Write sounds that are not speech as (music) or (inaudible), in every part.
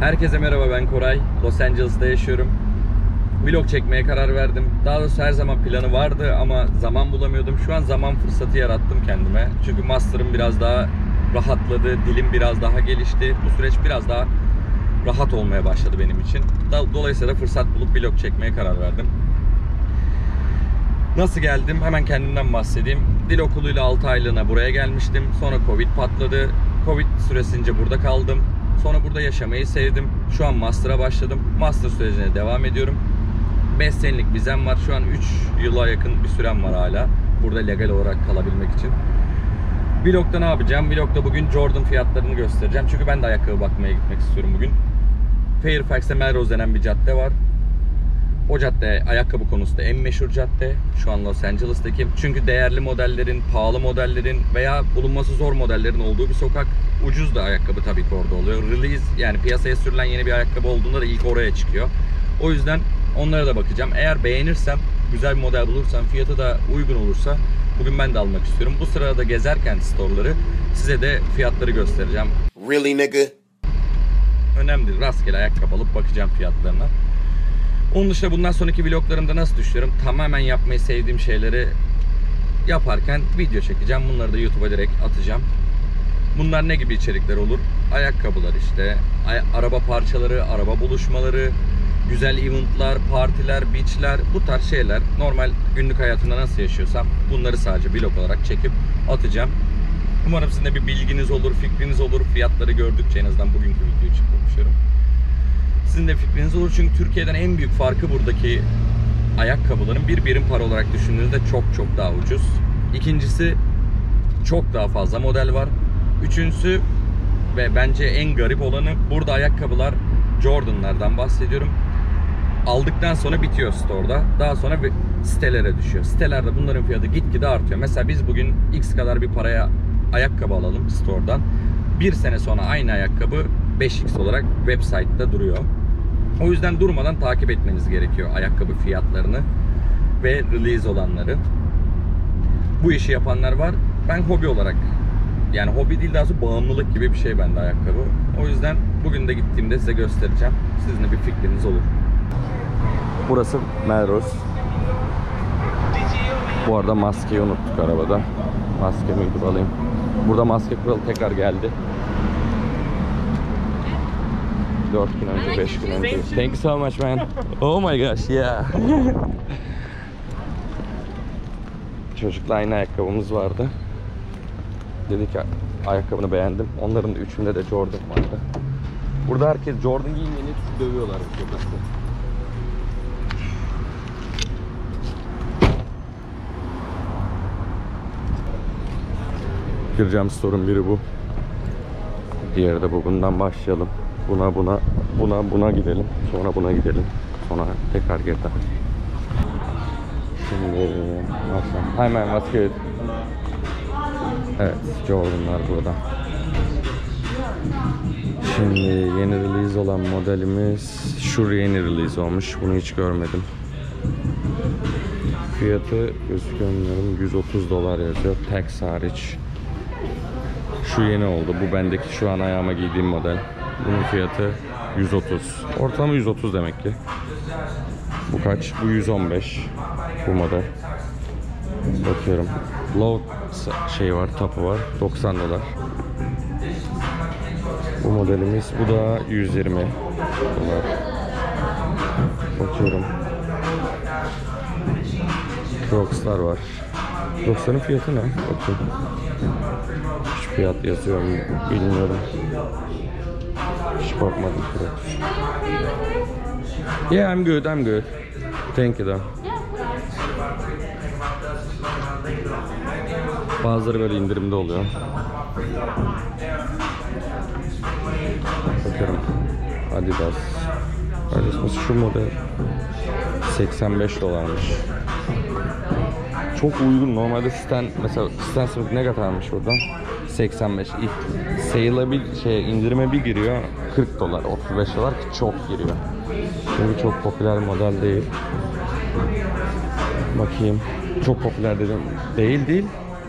Herkese merhaba ben Koray. Los Angeles'ta yaşıyorum. Vlog çekmeye karar verdim. Daha doğrusu her zaman planı vardı ama zaman bulamıyordum. Şu an zaman fırsatı yarattım kendime. Çünkü master'ım biraz daha rahatladı. Dilim biraz daha gelişti. Bu süreç biraz daha rahat olmaya başladı benim için. Dolayısıyla fırsat bulup vlog çekmeye karar verdim. Nasıl geldim? Hemen kendimden bahsedeyim. Dil okuluyla 6 aylığına buraya gelmiştim. Sonra Covid patladı. Covid süresince burada kaldım. Sonra burada yaşamayı sevdim. Şu an master'a başladım. Master sürecine devam ediyorum. 5 senelik vizem var. Şu an 3 yıla yakın bir sürem var hala. Burada legal olarak kalabilmek için. Vlog'da ne yapacağım? Vlog'da bugün Jordan fiyatlarını göstereceğim. Çünkü ben de ayakkabı bakmaya gitmek istiyorum bugün. Fairfax'te Melrose denen bir cadde var. O cadde ayakkabı konusunda en meşhur cadde. Şu an Los Angeles'taki. Çünkü değerli modellerin, pahalı modellerin veya bulunması zor modellerin olduğu bir sokak. Ucuz da ayakkabı tabii ki orada oluyor. Release yani piyasaya sürülen yeni bir ayakkabı olduğunda da ilk oraya çıkıyor. O yüzden onlara da bakacağım. Eğer beğenirsem, güzel bir model bulursam, fiyatı da uygun olursa bugün ben de almak istiyorum. Bu sırada gezerken store'ları size de fiyatları göstereceğim. Really, nigga? Önemli değil. Rastgele ayakkabı alıp bakacağım fiyatlarına. Onun dışında bundan sonraki vloglarımda nasıl düşünüyorum? Tamamen yapmayı sevdiğim şeyleri yaparken video çekeceğim. Bunları da YouTube'a direkt atacağım. Bunlar ne gibi içerikler olur? Ayakkabılar işte, araba parçaları, araba buluşmaları, güzel eventlar, partiler, beachler, bu tarz şeyler. Normal günlük hayatımda nasıl yaşıyorsam bunları sadece vlog olarak çekip atacağım. Umarım sizin de bir bilginiz olur, fikriniz olur. Fiyatları gördükçe en azından bugünkü video için konuşuyorum. Sizin de fikriniz olur çünkü Türkiye'den en büyük farkı buradaki ayakkabıların bir birim para olarak düşündüğünüzde çok çok daha ucuz. İkincisi çok daha fazla model var. Üçüncüsü ve bence en garip olanı burada ayakkabılar Jordan'lardan bahsediyorum. Aldıktan sonra bitiyor store'da. Daha sonra bir sitelere düşüyor. Sitelerde bunların fiyatı gitgide artıyor. Mesela biz bugün X kadar bir paraya ayakkabı alalım store'dan. Bir sene sonra aynı ayakkabı 5X olarak website'da duruyor. O yüzden durmadan takip etmeniz gerekiyor ayakkabı fiyatlarını ve release olanları. Bu işi yapanlar var. Ben hobi olarak yani hobi değil daha doğrusu bağımlılık gibi bir şey bende ayakkabı. O yüzden bugün de gittiğimde size göstereceğim. Sizin de bir fikriniz olur. Burası Melrose. Bu arada maskeyi unuttuk arabada. Maskemi gidip alayım. Burada maske kuralı tekrar geldi. 4 gün önce, 5 gün önce. Thank you so much man. Oh my gosh, yeah. Çocukla aynı ayakkabımız vardı. Dedi ki ayakkabını beğendim. Onların da üçünde de Jordan vardı. Burada herkes Jordan giymeyeni dövüyorlar bu. Gireceğim sorun biri bu. Diğeri de bu. Bundan başlayalım. Buna buna buna buna gidelim. Sonra buna gidelim. Sonra tekrar geri daha. Şimdi nasıl? Hemen what's good? Evet, Jordan'lar burada. Şimdi yeni release olan modelimiz şu yeni release olmuş. Bunu hiç görmedim. Fiyatı gözükmüyorum 130 dolar yazıyor. Tax hariç. Şu yeni oldu. Bu bendeki şu an ayağıma giydiğim model. Bunun fiyatı 130. Ortalama 130 demek ki. Bu kaç? Bu 115. Bu model. Bakıyorum. Low şey var, tapı var. 90 dolar. Bu modelimiz. Bu da 120 dolar. Bakıyorum. Crocs'lar var. Crocs'ların fiyatı ne? Bakayım. Hiç fiyat yazıyor mu bilmiyorum. Hiç Crocs. Yeah, I'm good, I'm good. Thank you though. Bazıları böyle indirimde oluyor. Bakıyorum. Adidas. Adidas şu model 85 dolarmış. Çok uygun. Normalde Stan mesela Stan Smith ne kadarmış buradan? 85. İlk sale'a bir şey indirime bir giriyor 40 dolar 35 dolar ki çok giriyor. Çünkü çok popüler model değil. Bakayım. Çok popüler dedim. Değil değil.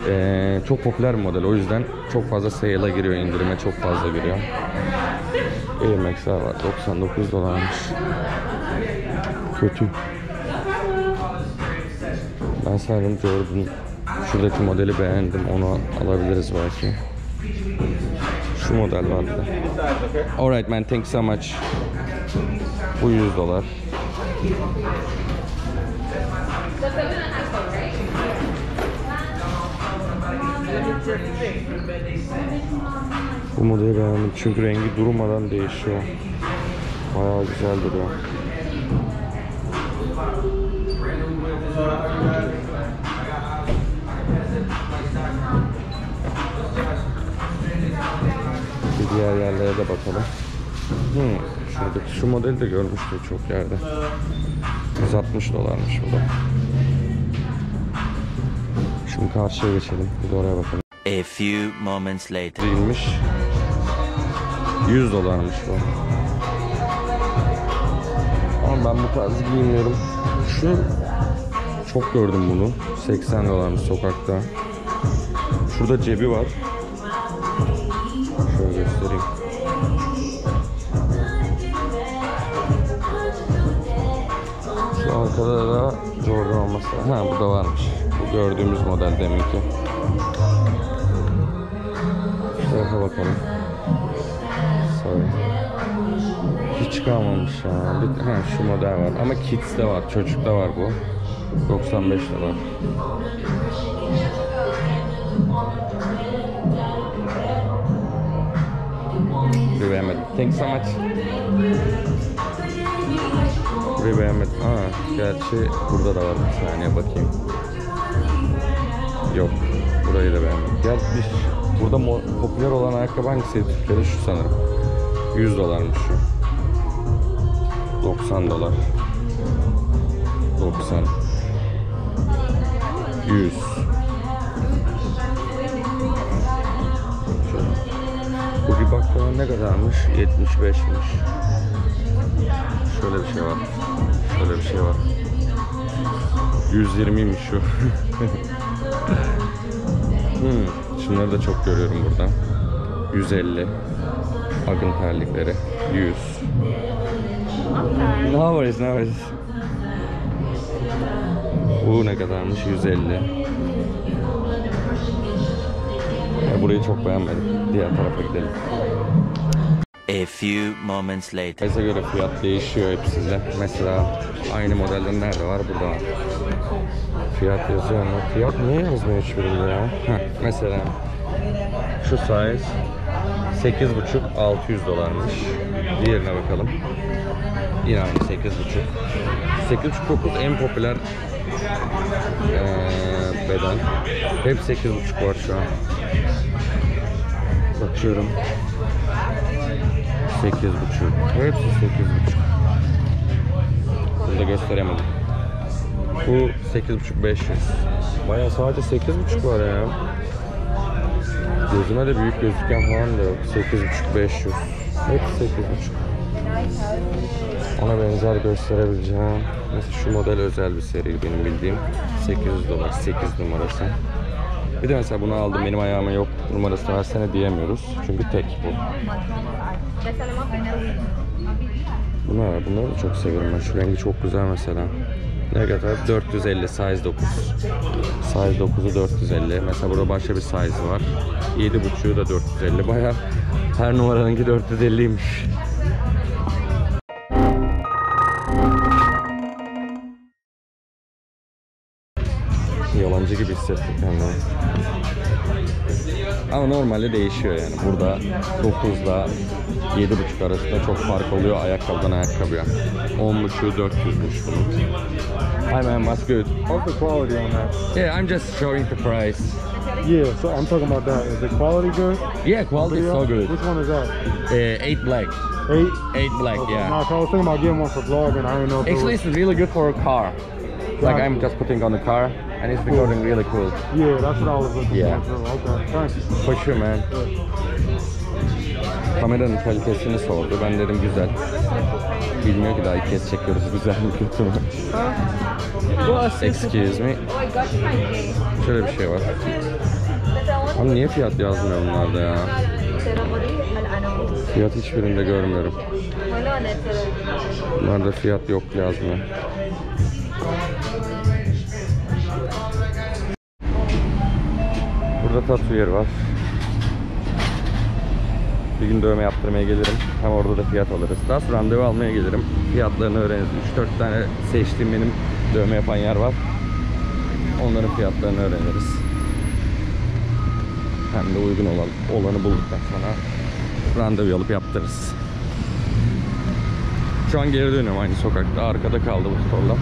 Ee, çok popüler model. O yüzden çok fazla sale'a giriyor, indirime çok fazla giriyor. Air Max'ler var. 99 dolarmış. Kötü. Ben sanırım Jordan şuradaki modeli beğendim. Onu alabiliriz belki. Şu model vardı. Alright man, thanks so much. Bu 100 dolar. Bu modeli beğendim çünkü rengi durmadan değişiyor. Bayağı güzel duruyor. Diğer yerlere de bakalım. Hmm, şuradaki şu modeli de görmüştüm çok yerde. 160 dolarmış bu da. Şimdi karşıya geçelim. Bir de oraya bakalım. A few moments later. Değilmiş. 100 dolarmış bu. Ama ben bu tarz giymiyorum. Şu çok gördüm bunu. 80 dolarmış sokakta. Şurada cebi var. Arkada da Jordan olması. Ha bu da varmış. Bu gördüğümüz model deminki. Şu tarafa bakalım. Sorry. Hiç kalmamış ya. Bir, ha, şu model var. Ama kids de var. Çocukta var bu. 95 dolar. Burayı beğenmedim. Thanks so much. Burayı beğenmedim. Aa, gerçi burada da var bir saniye bakayım. Yok. Burayı da beğenmedim. Gel bir burada popüler olan ayakkabı hangisiydi Türkiye'de? Şu sanırım. 100 dolarmış şu. 90 dolar. 90. 100. Şöyle. Bu bir baklava ne kadarmış? 75'miş. Şöyle bir şey var. Şöyle bir şey var. 120'ymiş şu. (laughs) hmm. Şunları da çok görüyorum burada. 150. Agın terlikleri. 100. No worries, no worries. Bu ne kadarmış? 150. Ya burayı çok beğenmedim. Diğer tarafa gidelim. A few moments later. Size göre fiyat değişiyor hepsinde. Mesela aynı modelden nerede var? Burada var. Fiyat yazıyor ama fiyat niye yazmıyor hiçbirinde ya? Heh, mesela şu size 8,5 600 dolarmış. Diğerine bakalım. Yine aynı 8,5. 8,5 en popüler eee beden. Hep 8,5 var şu an. Bakıyorum. 8,5. Hepsi 8,5. Bunu da gösteremedim. Bu 8,5 500. Baya sadece 8,5 var ya. Gözüme de büyük gözüken falan da yok. 8,5 500. Hepsi 8,5. Ona benzer gösterebileceğim. Mesela şu model özel bir seri benim bildiğim. 800 dolar 8 numarası. Bir de mesela bunu aldım benim ayağıma yok numarası versene diyemiyoruz. Çünkü tek bu. Bunlar, bunları da çok seviyorum ben. Şu rengi çok güzel mesela. Ne kadar? 450 size 9. Size 9'u 450. Mesela burada başka bir size var. 7.5'u da 450. Baya her numaranınki 450'ymiş. Hissettim kendimi. Ama normalde değişiyor yani. Burada 9'da 7.5 arasında çok fark oluyor ayakkabıdan ayakkabıya. 10.5'u 400'müş bunun. Hi man, what's good? What's the quality on that? Yeah, I'm just showing the price. Yeah, so I'm talking about that. Is the quality good? Yeah, quality is so good. Which one is that? Uh, 8 black. Eight? 8 black, Okay. yeah. No, so I was thinking about getting one for vlogging. I didn't know if it Actually, was... it's really good for a car. Like I'm just putting on the car and it's recording really cool. Yeah, that's what I was looking Yeah. for. Okay, thanks. For sure man. Kameranın kalitesini sordu. Ben dedim güzel. Bilmiyor ki daha ilk kez çekiyoruz. (laughs) Güzel mi kötü mü? Excuse me. Şöyle bir şey var. Abi niye fiyat yazmıyor bunlarda ya? Fiyat hiçbirinde görmüyorum. Bunlarda fiyat yok yazmıyor. Burada tatu yeri var. Bir gün dövme yaptırmaya gelirim. Hem orada da fiyat alırız. Daha sonra randevu almaya gelirim. Fiyatlarını öğreniriz. 3-4 tane seçtiğim benim dövme yapan yer var. Onların fiyatlarını öğreniriz. Hem de uygun olan, olanı bulduktan sonra randevu alıp yaptırırız. Şu an geri dönüyorum aynı sokakta. Arkada kaldı bu torla.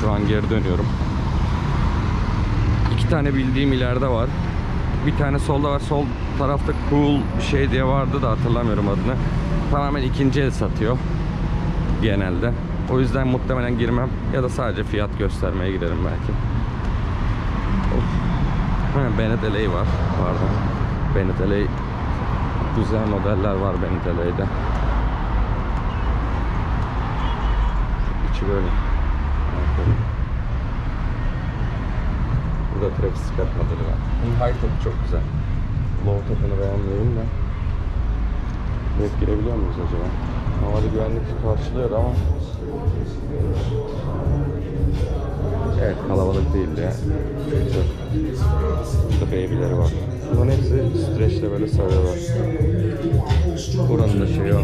Şu an geri dönüyorum. İki tane bildiğim ileride var. Bir tane solda var. Sol tarafta cool bir şey diye vardı da hatırlamıyorum adını. Tamamen ikinci el satıyor. Genelde. O yüzden muhtemelen girmem. Ya da sadece fiyat göstermeye giderim belki. Of. Bennett LA var. Pardon. Bennett LA güzel modeller var Bennett LA'de. İçi böyle. Arkada. Burada Travis Scott modeli var. High topu çok güzel. Low topunu beğenmiyorum da. Direkt girebiliyor muyuz acaba? Normalde güvenlik karşılıyor ama Evet kalabalık değildi ya. Güzel. Burada baby'leri var. Bunların hepsi streçle böyle sarıyorlar. Buranın da şeyi o.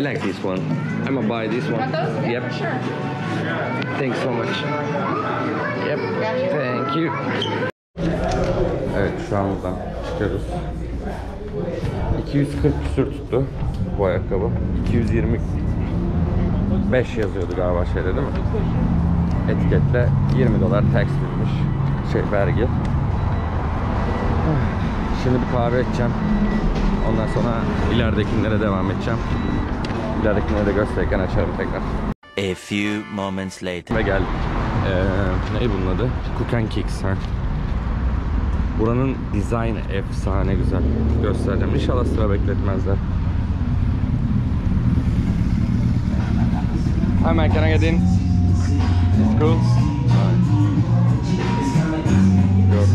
I like this one. I'm gonna buy this one. Yep. Thanks so much. Yep. Thank you. Evet şu an buradan çıkıyoruz. 240 küsür tuttu bu ayakkabı. 225 yazıyordu galiba şeyde değil mi? Etiketle 20 dolar tax binmiş. Şey vergi. Şimdi bir kahve içeceğim. Ondan sonra ileridekilere devam edeceğim. İleridekilere de gösterirken açarım tekrar. A few moments later. Ve geldik. Ee, ne bunun adı? Cook and Kicks ha. Buranın dizaynı efsane güzel. Göstereceğim. İnşallah sıra bekletmezler. Hi man, can I get in? It's cool. Yok.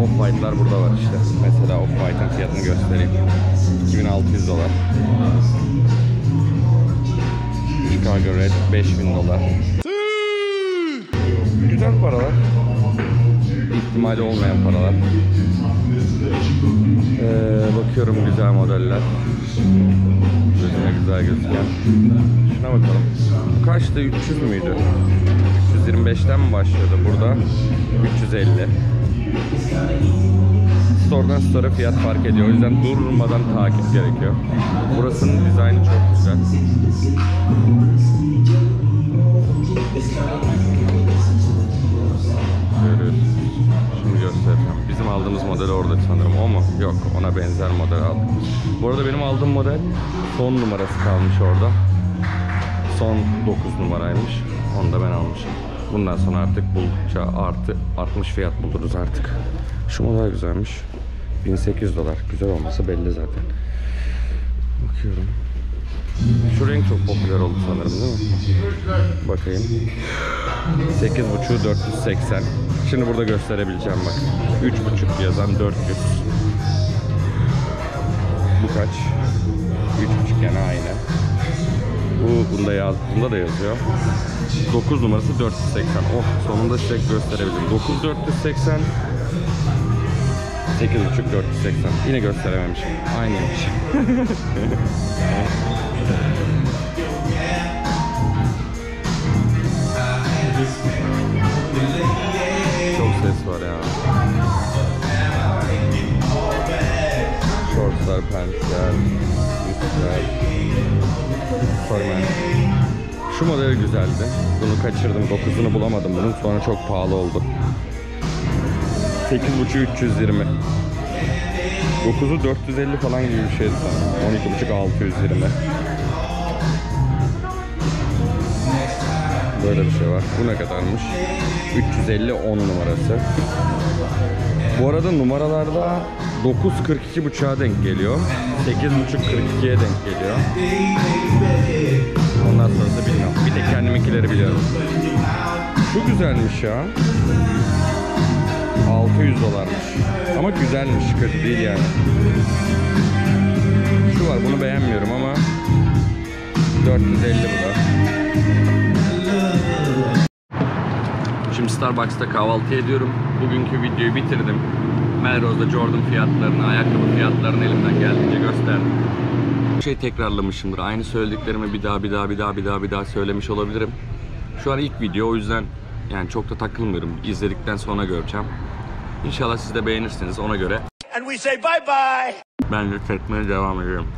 Off-White'lar burada var işte. Mesela Off-White'ın fiyatını göstereyim. 2600 dolar. Chicago Red 5000 dolar. Güzel paralar. İhtimali olmayan paralar. Ee, bakıyorum güzel modeller. Gözüme güzel gözüken. Şuna bakalım. Bu kaçtı? 300 müydü? 325'ten mi başlıyordu? Burada 350. Store'dan store'a fiyat fark ediyor. O yüzden durmadan takip gerekiyor. Burasının dizaynı çok güzel. Şimdi göstereceğim. Bizim aldığımız model orada sanırım. O mu? Yok. Ona benzer model aldık. Bu arada benim aldığım model son numarası kalmış orada. Son 9 numaraymış. Onu da ben almışım. Bundan sonra artık buldukça artı artmış fiyat buluruz artık. Şu model güzelmiş. 1800 dolar. Güzel olması belli zaten. Bakıyorum. Şu renk çok popüler oldu sanırım değil mi? Bakayım. 8.5'u 480. Şimdi burada gösterebileceğim bak. 3.5 yazan 400. Bu kaç? 3.5 yani aynı. Bu bunda yaz, bunda da yazıyor. 9 numarası 480. Oh sonunda size gösterebildim. 9 480 8.5 480. Yine gösterememişim. Aynıymış. (laughs) Çok ses var ya. Shortslar, pantler, üstler. Formal. Şu model güzeldi. Bunu kaçırdım. 9'unu bulamadım bunun. Sonra çok pahalı oldu. 8.5 320. 9'u 450 falan gibi bir şeydi sanırım. 12.5 620. Böyle bir şey var. Bu ne kadarmış? 350 10 numarası. Bu arada numaralarda 9.42 buçuğa denk geliyor. 8.5 42'ye denk geliyor. Ondan sonrası bilmiyorum. Bir tek kendiminkileri biliyorum. Şu güzelmiş ya. 600 dolarmış. Ama güzelmiş. Kötü değil yani. Şu var. Bunu beğenmiyorum ama 450 bu da. Şimdi Starbucks'ta kahvaltı ediyorum. Bugünkü videoyu bitirdim. Melrose'da Jordan fiyatlarını, ayakkabı fiyatlarını elimden geldiğince gösterdim. Bir şey tekrarlamışımdır. Aynı söylediklerimi bir daha bir daha bir daha bir daha bir daha söylemiş olabilirim. Şu an ilk video o yüzden yani çok da takılmıyorum. İzledikten sonra göreceğim. İnşallah siz de beğenirsiniz ona göre. and we say bye bye. Ben de çekmeye devam ediyorum.